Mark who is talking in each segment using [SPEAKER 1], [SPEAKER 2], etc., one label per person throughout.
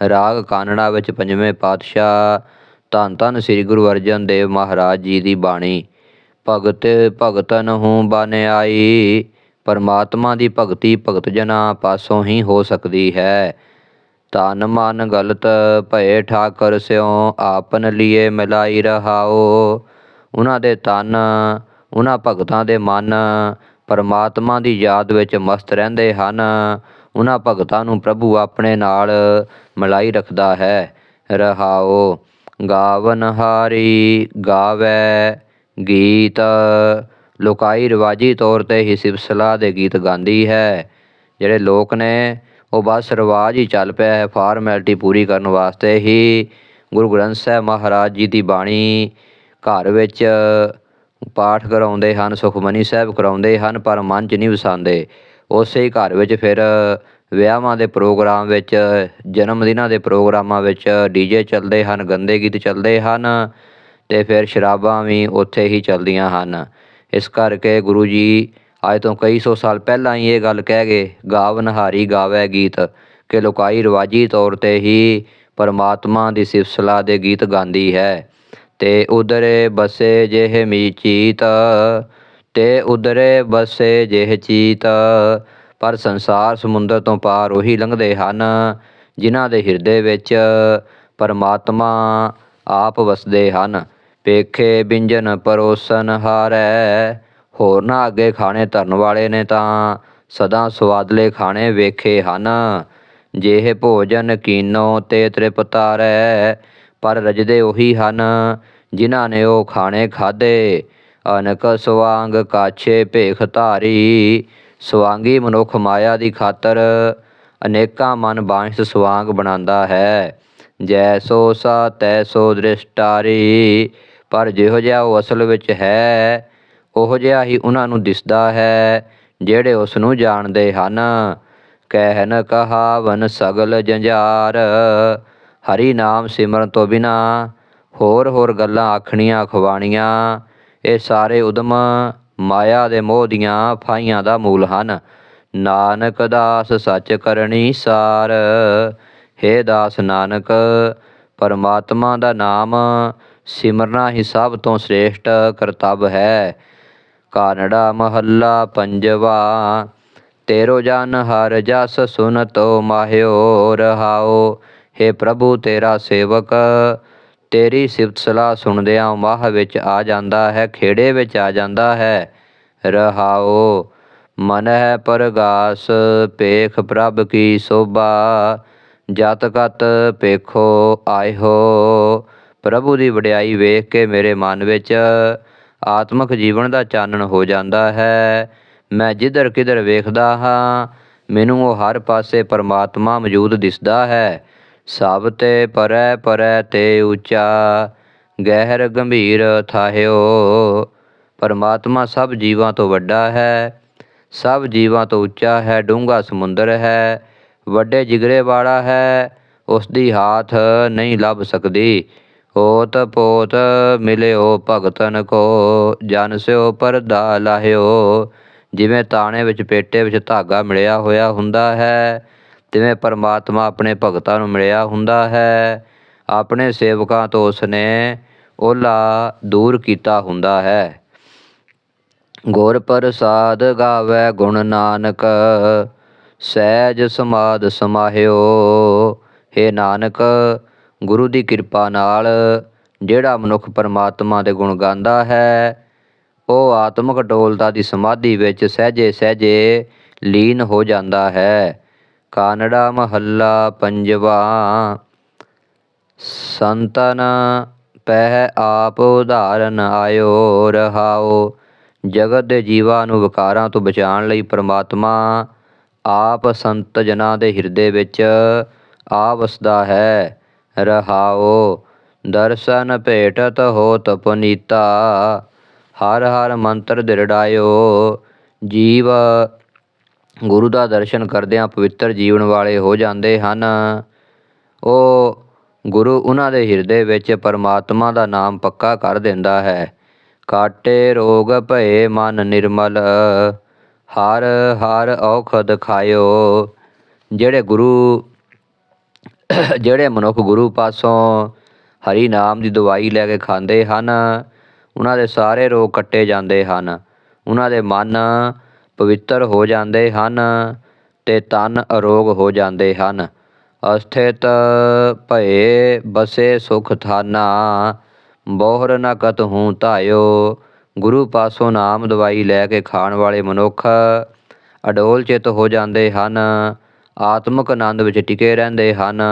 [SPEAKER 1] ਰਾਗ ਕਾਨੜਾ ਵਿੱਚ ਪੰਜਵੇਂ ਪਾਤਸ਼ਾਹ ਧੰਨ ਧੰਨ ਸ੍ਰੀ ਗੁਰੂ ਅਰਜਨ ਦੇਵ ਮਹਾਰਾਜ ਜੀ ਦੀ ਬਾਣੀ। ਭਗਤ ਭਗਤਨ ਹੂੰ ਬਨ ਆਈ, ਪਰਮਾਤਮਾ ਦੀ ਭਗਤੀ ਭਗਤ ਜਨਾਂ ਪਾਸੋਂ ਹੀ ਹੋ ਸਕਦੀ ਹੈ। ਤਨ ਮਨ ਗਲਤ ਭਏ ਠਾਕਰ ਸਿਉ, ਆਪਨ ਲੀਏ ਮਿਲਾਈ ਰਹਾਓ। ਉਹਨਾਂ ਦੇ ਤਨ ਉਹਨਾਂ ਭਗਤਾਂ ਦੇ ਮਨ, ਪਰਮਾਤਮਾ ਦੀ ਯਾਦ ਵਿੱਚ ਮਸਤ ਰਹਿੰਦੇ ਹਨ। ਉਹਨਾਂ ਭਗਤਾਂ ਨੂੰ ਪ੍ਰਭੂ ਆਪਣੇ ਨਾਲ ਮਿਲਾਈ ਰੱਖਦਾ ਹੈ। ਰਹਾਓ, ਗਾਵਨ ਹਾਰੀ ਗਾਵੇ ਗੀਤ। ਲੋਕਾਈ ਰਿਵਾਜੀ ਤੌਰ ਤੇ ਹੀ ਸਿਵਸਲਾ ਦੇ ਗੀਤ ਗਾਉਂਦੀ ਹੈ। ਜਿਹੜੇ ਲੋਕ ਨੇ, ਉਹ ਬਸ ਰਿਵਾਜ ਹੀ ਚੱਲ ਪਿਆ ਹੈ। ਫਾਰਮੈਲਿਟੀ ਪੂਰੀ ਕਰਨ ਵਾਸਤੇ ਹੀ ਗੁਰੂ ਗ੍ਰੰਥ ਸਾਹਿਬ ਮਹਾਰਾਜ ਜੀ ਦੀ ਬਾਣੀ ਘਰ ਵਿੱਚ ਪਾਠ ਕਰਾਉਂਦੇ ਹਨ, ਸੁਖਮਨੀ ਸਾਹਿਬ ਕਰਾਉਂਦੇ ਹਨ, ਪਰ ਮਨ 'ਚ ਨਹੀਂ ਵਸਾਉਂਦੇ। ਉਸੇ ਹੀ ਘਰ ਵਿੱਚ ਫਿਰ ਵਿਆਹਾਂ ਦੇ ਪ੍ਰੋਗਰਾਮ ਵਿੱਚ, ਜਨਮ ਦਿਨਾਂ ਦੇ ਪ੍ਰੋਗਰਾਮਾਂ ਵਿੱਚ ਡੀਜੇ ਚੱਲਦੇ ਹਨ, ਗੰਦੇ ਗੀਤ ਚੱਲਦੇ ਹਨ ਅਤੇ ਫਿਰ ਸ਼ਰਾਬਾਂ ਵੀ ਉੱਥੇ ਹੀ ਚੱਲਦੀਆਂ ਹਨ। ਇਸ ਕਰਕੇ ਗੁਰੂ ਜੀ ਅੱਜ ਤੋਂ ਕਈ ਸੌ ਸਾਲ ਪਹਿਲਾਂ ਹੀ ਇਹ ਗੱਲ ਕਹਿ ਗਏ ਗਾਵਨਹਾਰੀ ਗਾਵੇ ਗੀਤ, ਕਿ ਲੋਕਾਈ ਰਿਵਾਜੀ ਤੌਰ ਤੇ ਹੀ ਪਰਮਾਤਮਾ ਦੀ ਸਿਫਤਸਲਾ ਦੇ ਗੀਤ ਗਾਉਂਦੀ ਹੈ। ਅਤੇ ਉਦਰੇ ਬਸੇ ਜਿਹੇ ਮੀਚੀਤ ਤੇ ਉਦਰੇ ਬਸੇ ਜਿਹੇ ਚੀਤ, ਪਰ ਸੰਸਾਰ ਸਮੁੰਦਰ ਤੋਂ ਪਾਰ ਉਹੀ ਲੰਘਦੇ ਹਨ, ਜਿਨ੍ਹਾਂ ਦੇ ਹਿਰਦੇ ਵਿੱਚ ਪਰਮਾਤਮਾ ਆਪ ਵਸਦੇ ਹਨ। ਪੇਖੇ ਬਿੰਜਨ ਪਰੋਸਨ ਹਾਰੈ, ਹੋਰ ਨਾ ਅੱਗੇ ਖਾਣੇ ਧਰਨ ਵਾਲੇ ਨੇ ਤਾਂ ਸਦਾ ਸਵਾਦਲੇ ਖਾਣੇ ਵੇਖੇ ਹਨ। ਜਿਹੇ ਭੋਜਨ ਕੀਨੋ ਤੇ ਤ੍ਰਿਪਤਾਰੈ, ਪਰ ਰਜਦੇ ਉਹੀ ਹਨ, ਜਿਨ੍ਹਾਂ ਨੇ ਉਹ ਖਾਣੇ ਖਾਦੇ ਅਨਕ ਸਵਾਂਗ ਕਾਛੇ ਭੇਖ ਧਾਰੀ, ਸਵਾਂਗੀ ਮਨੁੱਖ ਮਾਇਆ ਦੀ ਖਾਤਰ, ਅਨੇਕਾਂ ਮਨ ਬਾਂਸ ਸਵਾਂਗ ਬਣਾਉਂਦਾ ਹੈ। ਜੈਸੋ ਸਾ ਤੈਸੋ ਦ੍ਰਿਸ਼ਟਾਰੀ, ਪਰ ਜਿਹੋ ਜਿਹਾ ਉਹ ਅਸਲ ਵਿੱਚ ਹੈ, ਉਹ ਜਿਹਾ ਹੀ ਉਹਨਾਂ ਨੂੰ ਦਿਸਦਾ ਹੈ, ਜਿਹੜੇ ਉਸ ਨੂੰ ਜਾਣਦੇ ਹਨ। ਕਹਿਨ ਕਹਾਵਨ ਸਗਲ ਜੰਜਾਰ, ਹਰੀ ਨਾਮ ਸਿਮਰਨ ਤੋਂ ਬਿਨਾ ਹੋਰ ਹੋਰ ਗੱਲਾਂ ਆਖਣੀਆਂ, ਅਖਵਾਣੀਆਂ ਇਹ ਸਾਰੇ ਉਦਮ ਮਾਇਆ ਦੇ ਮੋਹ ਦੀਆਂ ਫਾਈਆਂ ਦਾ ਮੂਲ ਹਨ। ਨਾਨਕ ਦਾਸ ਸੱਚ ਕਰਨੀ ਸਾਰ। ਹੇ ਦਾਸ ਨਾਨਕ, ਪਰਮਾਤਮਾ ਦਾ ਨਾਮ ਸਿਮਰਨਾ ਹੀ ਸਭ ਤੋਂ ਸ੍ਰੇਸ਼ਟ ਕਰਤੱਵ ਹੈ। ਕਾਨੜਾ ਮਹੱਲਾ ਪੰਜਵਾ, ਤੇਰੋ ਜਨ ਹਰ ਜਸ ਸੁਨਤੋ ਮਾਹਿਓ ਰਹਾਓ। ਹੇ ਪ੍ਰਭੂ ਤੇਰਾ ਸੇਵਕ ਤੇਰੀ ਸਿਫਤ ਸਲਾਹ ਸੁਣਦਿਆਂ ਮਾਹ ਵਿੱਚ ਆ ਜਾਂਦਾ ਹੈ, ਖੇੜੇ ਵਿੱਚ ਆ ਜਾਂਦਾ ਹੈ। ਰਹਾਓ, ਮਨ ਹੈ ਪਰਗਾਸ ਪੇਖ ਪ੍ਰਭ ਕੀ ਸੋਭਾ। ਜਤ ਕਤ ਪੇਖੋ ਆਇਓ ਪ੍ਰਭੂ ਦੀ ਵਡਿਆਈ ਵੇਖ ਕੇ ਮੇਰੇ ਮਨ ਵਿੱਚ ਆਤਮਿਕ ਜੀਵਨ ਦਾ ਚਾਨਣ ਹੋ ਜਾਂਦਾ ਹੈ। ਮੈਂ ਜਿੱਧਰ ਕਿਧਰ ਵੇਖਦਾ ਹਾਂ, ਮੈਨੂੰ ਉਹ ਹਰ ਪਾਸੇ ਪਰਮਾਤਮਾ ਮੌਜੂਦ ਦਿਸਦਾ ਹੈ। ਸਭ ਤੇ ਪਰੈ ਪਰੈ ਤੇ ਉੱਚਾ, ਗਹਿਰ ਗੰਭੀਰ ਥਾਹਿਓ। ਪਰਮਾਤਮਾ ਸਭ ਜੀਵਾਂ ਤੋਂ ਵੱਡਾ ਹੈ, ਸਭ ਜੀਵਾਂ ਤੋਂ ਉੱਚਾ ਹੈ, ਡੂੰਘਾ ਸਮੁੰਦਰ ਹੈ, ਵੱਡੇ ਜਿਗਰੇ ਵਾਲਾ ਹੈ ਉਸ ਦੀ ਹਾਥ ਨਹੀਂ ਲੱਭ ਸਕਦੀ। ਹੋਤ ਪੋਤ ਮਿਲਿਓ ਭਗਤਨ ਕੋ, ਜਨ ਸਿਓ ਪਰਦਾ ਲਾਹਿਓ। ਜਿਵੇਂ ਤਾਣੇ ਵਿੱਚ ਪੇਟੇ ਵਿੱਚ ਧਾਗਾ ਮਿਲਿਆ ਹੋਇਆ ਹੁੰਦਾ ਹੈ ਜਿਵੇਂ ਪਰਮਾਤਮਾ ਆਪਣੇ ਭਗਤਾਂ ਨੂੰ ਮਿਲਿਆ ਹੁੰਦਾ ਹੈ, ਆਪਣੇ ਸੇਵਕਾਂ ਤੋਂ ਉਸਨੇ ਓਲਾ ਦੂਰ ਕੀਤਾ ਹੁੰਦਾ ਹੈ। ਗੁਰ ਪ੍ਰਸਾਦ ਗਾਵੇ ਗੁਣ ਨਾਨਕ, ਸਹਿਜ ਸਮਾਦ ਸਮਾਹਿਓ। हे ਨਾਨਕ, ਗੁਰੂ ਦੀ ਕਿਰਪਾ ਨਾਲ ਜਿਹੜਾ ਮਨੁੱਖ ਪਰਮਾਤਮਾ ਦੇ ਗੁਣ ਗਾਉਂਦਾ ਹੈ, ਉਹ ਆਤਮਿਕ ਡੋਲਤਾ ਦੀ ਸਮਾਧੀ ਵਿੱਚ ਸਹਿਜੇ ਸਹਿਜੇ ਲੀਨ ਹੋ ਜਾਂਦਾ ਹੈ। ਕਾਨੜਾ ਮਹੱਲਾ ਪੰਜਵਾ ਸੰਤਨ ਪਹਿ ਆਪ ਉਧਾਰਨ ਆਇਓ ਰਹਾਓ ਜਗਤ ਦੇ ਜੀਵਾਂ ਨੂੰ ਵਿਕਾਰਾਂ ਤੋਂ ਬਚਾਉਣ ਲਈ ਪ੍ਰਮਾਤਮਾ ਆਪ ਸੰਤ ਜਨਾਂ ਦੇ ਹਿਰਦੇ ਵਿੱਚ ਆ ਵਸਦਾ ਹੈ ਰਹਾਓ ਦਰਸ਼ਨ ਭੇਟਤ ਹੋਤ ਪੁਨੀਤਾ ਹਰ ਹਰ ਮੰਤਰ ਦਿਰੜਾਇਓ ਜੀਵ ਗੁਰੂ ਦਾ ਦਰਸ਼ਨ ਕਰਦਿਆਂ ਪਵਿੱਤਰ ਜੀਵਨ ਵਾਲੇ ਹੋ ਜਾਂਦੇ ਹਨ। ਉਹ ਗੁਰੂ ਉਹਨਾਂ ਦੇ ਹਿਰਦੇ ਵਿੱਚ ਪਰਮਾਤਮਾ ਦਾ ਨਾਮ ਪੱਕਾ ਕਰ ਦਿੰਦਾ ਹੈ। ਕਾਟੇ ਰੋਗ ਭਏ ਮਨ ਨਿਰਮਲ, ਹਰ ਹਰ ਔਖਦ ਖਾਇਓ। ਜਿਹੜੇ ਗੁਰੂ, ਜਿਹੜੇ ਮਨੁੱਖ ਗੁਰੂ ਪਾਸੋਂ ਹਰੀ ਨਾਮ ਦੀ ਦਵਾਈ ਲੈ ਕੇ ਖਾਂਦੇ ਹਨ, ਉਹਨਾਂ ਦੇ ਸਾਰੇ ਰੋਗ ਕੱਟੇ ਜਾਂਦੇ ਹਨ। ਉਹਨਾਂ ਦੇ ਮਨ ਪਵਿੱਤਰ ਹੋ ਜਾਂਦੇ ਹਨ ਤੇ ਤਨ ਅਰੋਗ ਹੋ ਜਾਂਦੇ ਹਨ। ਅਸਥਿਤ ਭਏ ਬਸੇ ਸੁਖ ਥਾਨਾ, ਬੋਹਰ ਨ ਕਤ ਹੂੰ ਧਾਇਓ। ਗੁਰੂ ਪਾਸੋਂ ਨਾਮ ਦਵਾਈ ਲੈ ਕੇ ਖਾਣ ਵਾਲੇ ਮਨੁੱਖ ਅਡੋਲ ਚਿੱਤ ਹੋ ਜਾਂਦੇ ਹਨ। ਆਤਮਿਕ ਆਨੰਦ ਵਿੱਚ ਟਿਕੇ ਰਹਿੰਦੇ ਹਨ।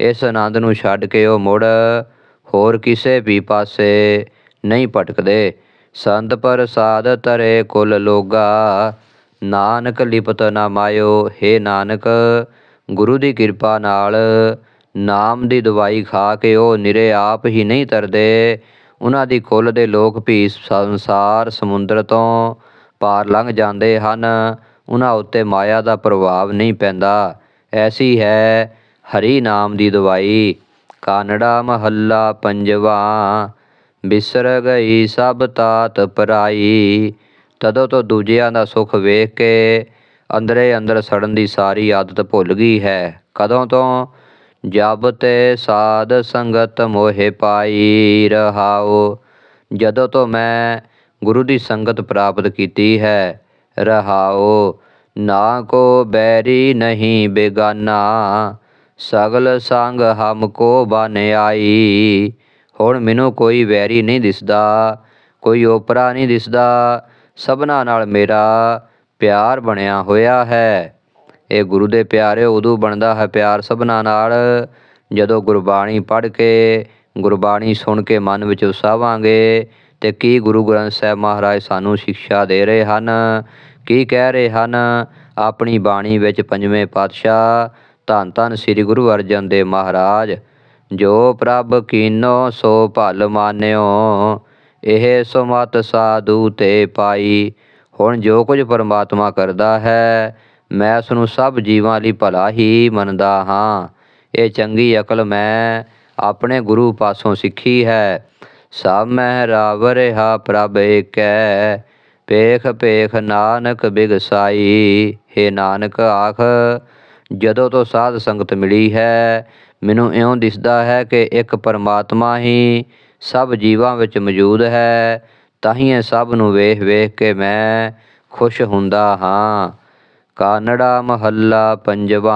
[SPEAKER 1] ਇਸ ਆਨੰਦ ਨੂੰ ਛੱਡ ਕੇ ਉਹ ਮੁੜ ਹੋਰ ਕਿਸੇ ਵੀ ਪਾਸੇ ਨਹੀਂ ਭਟਕਦੇ। ਸੰਤ ਪ੍ਰਸਾਦ ਤਰੇ ਕੁਲ ਲੋਗਾ। ਨਾਨਕ ਲਿਪਤ ਨਾ ਮਾਇਓ, ਹੇ ਨਾਨਕ, ਗੁਰੂ ਦੀ ਕਿਰਪਾ ਨਾਲ ਨਾਮ ਦੀ ਦਵਾਈ ਖਾ ਕੇ ਉਹ ਨਿਰੇ ਆਪ ਹੀ ਨਹੀਂ ਤਰਦੇ। ਉਹਨਾਂ ਦੀ ਕੁੱਲ ਦੇ ਲੋਕ ਵੀ ਸੰਸਾਰ ਸਮੁੰਦਰ ਤੋਂ ਪਾਰ ਲੰਘ ਜਾਂਦੇ ਹਨ। ਉਹਨਾਂ ਉੱਤੇ ਮਾਇਆ ਦਾ ਪ੍ਰਭਾਵ ਨਹੀਂ ਪੈਂਦਾ। ਐਸੀ ਹੈ ਹਰੀ ਨਾਮ ਦੀ ਦਵਾਈ। ਕਾਨੜਾ ਮਹੱਲਾ ਪੰਜਵਾ। ਬਿਸਰ ਗਈ ਸਭ ਤਾਤ ਪਰਾਈ। ਤਦੋਂ ਤੋਂ ਦੂਜਿਆਂ ਦਾ ਸੁੱਖ ਵੇਖ ਕੇ ਅੰਦਰੇ ਅੰਦਰ ਸੜਨ ਦੀ ਸਾਰੀ ਆਦਤ ਭੁੱਲ ਗਈ ਹੈ। ਕਦੋਂ ਤੋਂ ਜਬ ਤੇ ਸਾਧ ਸੰਗਤ ਮੋਹਿ ਪਾਈ ਰਹਾਓ ਜਦੋਂ ਤੋਂ ਮੈਂ ਗੁਰੂ ਦੀ ਸੰਗਤ ਪ੍ਰਾਪਤ ਕੀਤੀ ਹੈ ਰਹਾਓ ਨਾ ਕੋ ਬੈਰੀ ਨਹੀਂ ਬੇਗਾਨਾ, ਸਗਲ ਸੰਗ ਹਮ ਕੋ ਬਨ ਆਈ। ਹੁਣ ਮੈਨੂੰ ਕੋਈ ਵੈਰੀ ਨਹੀਂ ਦਿਸਦਾ, ਕੋਈ ਓਪਰਾ ਨਹੀਂ ਦਿਸਦਾ, ਸਭਨਾ ਨਾਲ ਮੇਰਾ ਪਿਆਰ ਬਣਿਆ ਹੋਇਆ ਹੈ। ਇਹ ਗੁਰੂ ਦੇ ਪਿਆਰੇ ਉਦੋਂ ਬਣਦਾ ਹੈ ਪਿਆਰ ਸਭਨਾ ਨਾਲ, ਜਦੋਂ ਗੁਰਬਾਣੀ ਪੜ੍ਹ ਕੇ, ਗੁਰਬਾਣੀ ਸੁਣ ਕੇ ਮਨ ਵਿੱਚ ਉਸਾਵਾਂਗੇ, ਤੇ ਕੀ ਗੁਰੂ ਗ੍ਰੰਥ ਸਾਹਿਬ ਮਹਾਰਾਜ ਸਾਨੂੰ ਸਿੱਖਿਆ ਦੇ ਰਹੇ ਹਨ? ਕੀ ਕਹਿ ਰਹੇ ਹਨ? ਆਪਣੀ ਬਾਣੀ ਵਿੱਚ ਪੰਜਵੇਂ ਪਾਤਸ਼ਾਹ ਧੰਨ ਧੰਨ ਸ੍ਰੀ ਗੁਰੂ ਅਰਜਨ ਦੇਵ ਮਹਾਰਾਜ। ਜੋ ਪ੍ਰਭ ਕੀਨੋ, ਸੋ ਭਲ ਮਾਨਿਓ। ਇਹ ਸੁਮਤ ਸਾਧੂ ਤੇ ਪਾਈ। ਹੁਣ ਜੋ ਕੁਝ ਪਰਮਾਤਮਾ ਕਰਦਾ ਹੈ, ਮੈਂ ਉਸ ਨੂੰ ਸਭ ਜੀਵਾਂ ਲਈ ਭਲਾ ਹੀ ਮੰਨਦਾ ਹਾਂ। ਇਹ ਚੰਗੀ ਅਕਲ ਮੈਂ ਆਪਣੇ ਗੁਰੂ ਪਾਸੋਂ ਸਿੱਖੀ ਹੈ। ਸਭ ਮੈਂ ਰਾਵ ਰਿਹਾ ਪ੍ਰਭ ਏਕੈ। ਪੇਖ ਪੇਖ ਨਾਨਕ ਬਿਗਸਾਈ। ਹੈ ਨਾਨਕ ਆਖ, ਜਦੋਂ ਤੋਂ ਸਾਧ ਸੰਗਤ ਮਿਲੀ ਹੈ ਮੈਨੂੰ ਇਉਂ ਦਿਸਦਾ ਹੈ ਕਿ ਇੱਕ ਪਰਮਾਤਮਾ ਹੀ ਸਭ ਜੀਵਾਂ ਵਿੱਚ ਮੌਜੂਦ ਹੈ ਤਾਂ ਸਭ ਨੂੰ ਵੇਖ ਵੇਖ ਕੇ ਮੈਂ ਖੁਸ਼ ਹੁੰਦਾ ਹਾਂ। ਕਾਨੜਾ ਮਹੱਲਾ ਪੰਜਵਾ,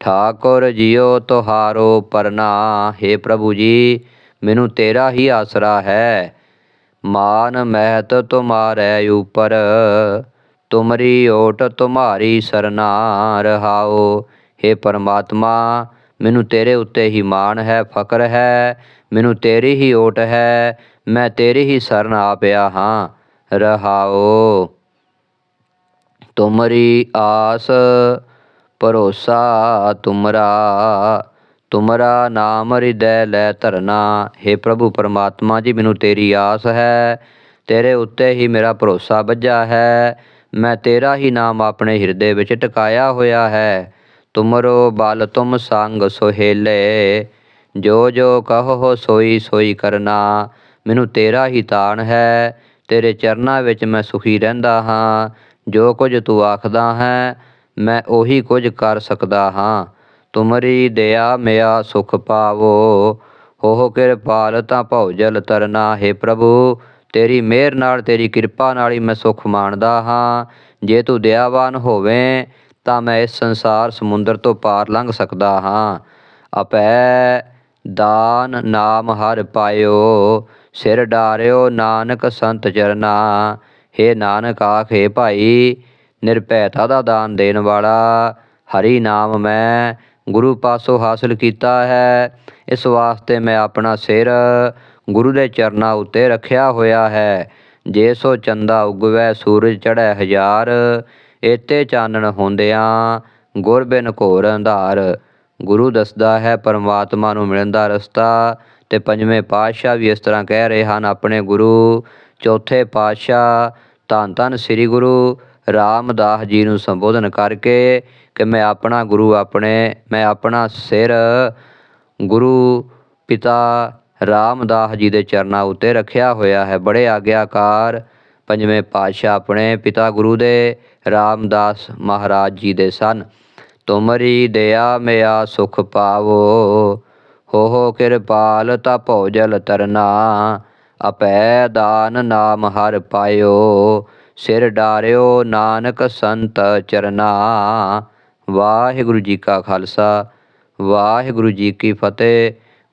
[SPEAKER 1] ਠਾਕੁਰ ਜੀਓ ਤੁਹਾਰੋ ਪਰਨਾ, ਹੈ ਪ੍ਰਭੂ ਜੀ, ਮੈਨੂੰ ਤੇਰਾ ਹੀ ਆਸਰਾ ਹੈ। ਮਾਨ ਮਹਿਤ ਤੁਮਾਰੇ ਉਪਰ, ਤੁਮਰੀ ਓਟ ਤੁਮਾਰੀ ਸਰਨਾ, ਰਹਾਓ हे ਪਰਮਾਤਮਾ ਮੈਨੂੰ ਤੇਰੇ ਉੱਤੇ ਹੀ ਮਾਣ ਹੈ, ਫਕਰ ਹੈ, ਮੈਨੂੰ ਤੇਰੀ ਹੀ ਓਟ ਹੈ, ਮੈਂ ਤੇਰੀ ਹੀ ਸ਼ਰਨ ਆ ਪਿਆ ਹਾਂ, ਰਹਾਓ। ਤੁਮਰੀ ਆਸ, ਭਰੋਸਾ ਤੁਮਰਾ ਤੁਮਰਾ ਨਾਮ ਹਿਰਦੈ ਲੈ ਧਰਨਾ। हे ਪ੍ਰਭੂ ਪਰਮਾਤਮਾ ਜੀ, ਮੈਨੂੰ ਤੇਰੀ ਆਸ ਹੈ, ਤੇਰੇ ਉੱਤੇ ਹੀ ਮੇਰਾ ਭਰੋਸਾ ਬੱਝਾ ਹੈ, ਮੈਂ ਤੇਰਾ ਹੀ ਨਾਮ ਆਪਣੇ ਹਿਰਦੇ ਵਿੱਚ ਟਿਕਾਇਆ ਹੋਇਆ ਹੈ। ਤੁਮਰੋ ਬਲ ਤੁਮ ਸੰਗ ਸੁਹੇਲੇ ਜੋ ਜੋ ਕਹੋ ਸੋਈ ਸੋਈ ਕਰਨਾ, ਮੈਨੂੰ ਤੇਰਾ ਹੀ ਤਾਣ ਹੈ। ਤੇਰੇ ਚਰਨਾਂ ਵਿੱਚ ਮੈਂ ਸੁਖੀ ਰਹਿੰਦਾ ਹਾਂ। ਜੋ ਕੁਝ ਤੂੰ ਆਖਦਾ ਹੈ, ਮੈਂ ਉਹੀ ਕੁਝ ਕਰ ਸਕਦਾ ਹਾਂ। ਤੁਮਰੀ ਦਇਆ ਮਿਆ ਸੁਖ ਪਾਵੋ। ਹੋ ਕਿਰਪਾਲ ਤਾਂ ਭਉ ਜਲ ਤਰਨਾ, ਹੈ ਪ੍ਰਭੂ, ਤੇਰੀ ਮਿਹਰ ਨਾਲ, ਤੇਰੀ ਕਿਰਪਾ ਨਾਲ ਹੀ ਮੈਂ ਸੁਖ ਮਾਣਦਾ ਹਾਂ। ਜੇ ਤੂੰ ਦਇਆਵਾਨ ਹੋਵੇਂ ਤਾਂ ਮੈਂ ਇਸ ਸੰਸਾਰ ਸਮੁੰਦਰ ਤੋਂ ਪਾਰ ਲੰਘ ਸਕਦਾ ਹਾਂ। ਅਪੈ ਦਾਨ ਨਾਮ ਹਰ ਪਾਇਓ, ਸਿਰ ਡਾਰਿਓ ਨਾਨਕ ਸੰਤ ਚਰਨਾ। ਹੇ ਨਾਨਕ ਆਖੇ ਭਾਈ, ਨਿਰਭੈਤਾ ਦਾ ਦਾਨ ਦੇਣ ਵਾਲਾ, ਹਰੀ ਨਾਮ ਮੈਂ ਗੁਰੂ ਪਾਸੋਂ ਹਾਸਲ ਕੀਤਾ ਹੈ। ਇਸ ਵਾਸਤੇ ਮੈਂ ਆਪਣਾ ਸਿਰ ਗੁਰੂ ਦੇ ਚਰਨਾਂ ਉੱਤੇ ਰੱਖਿਆ ਹੋਇਆ ਹੈ। ਜੇ ਸੋ ਚੰਦਾ ਉਗਵੈ, ਸੂਰਜ ਚੜ੍ਹੈ ਹਜ਼ਾਰ। ਏਤੇ ਚਾਨਣ ਹੁੰਦਿਆਂ ਗੁਰ ਬਿਨ ਘੋਰ ਅੰਧਾਰ। ਗੁਰੂ ਦੱਸਦਾ ਹੈ, ਪਰਮਾਤਮਾ ਨੂੰ ਮਿਲਣ ਦਾ ਰਸਤਾ ਤੇ ਪੰਜਵੇਂ ਪਾਤਸ਼ਾਹ ਵੀ ਇਸ ਤਰ੍ਹਾਂ ਕਹਿ ਰਹੇ ਹਨ, ਆਪਣੇ ਗੁਰੂ, ਚੌਥੇ ਪਾਤਸ਼ਾਹ, ਧੰਨ ਧੰਨ ਸ੍ਰੀ ਗੁਰੂ ਰਾਮਦਾਸ ਜੀ ਨੂੰ ਸੰਬੋਧਨ ਕਰਕੇ ਕਿ ਮੈਂ ਆਪਣਾ ਗੁਰੂ ਆਪਣੇ, ਮੈਂ ਆਪਣਾ ਸਿਰ ਗੁਰੂ ਪਿਤਾ ਰਾਮਦਾਸ ਜੀ ਦੇ ਚਰਨਾਂ ਉੱਤੇ ਰੱਖਿਆ ਹੋਇਆ ਹੈ। ਬੜੇ ਆਗਿਆਕਾਰ ਪੰਜਵੇਂ ਪਾਤਸ਼ਾਹ ਆਪਣੇ ਪਿਤਾ ਗੁਰੂ ਦੇ ਰਾਮਦਾਸ ਮਹਾਰਾਜ ਜੀ ਦੇ ਸਨ। ਤੁਮਰੀ ਦਇਆ ਮਿਆ ਸੁਖ ਪਾਵੋ, ਹੋ ਹੋ ਕਿਰਪਾਲ ਤਾ ਭੋਜਲ ਤਰਨਾ ਅਪੈ ਦਾਨ ਨਾਮ ਹਰ ਪਾਇਓ, ਸਿਰ ਡਾਰਿਓ ਨਾਨਕ ਸੰਤ ਚਰਨਾ। ਵਾਹਿਗੁਰੂ ਜੀ ਕਾ ਖਾਲਸਾ, ਵਾਹਿਗੁਰੂ ਜੀ ਕੀ ਫਤਿਹ।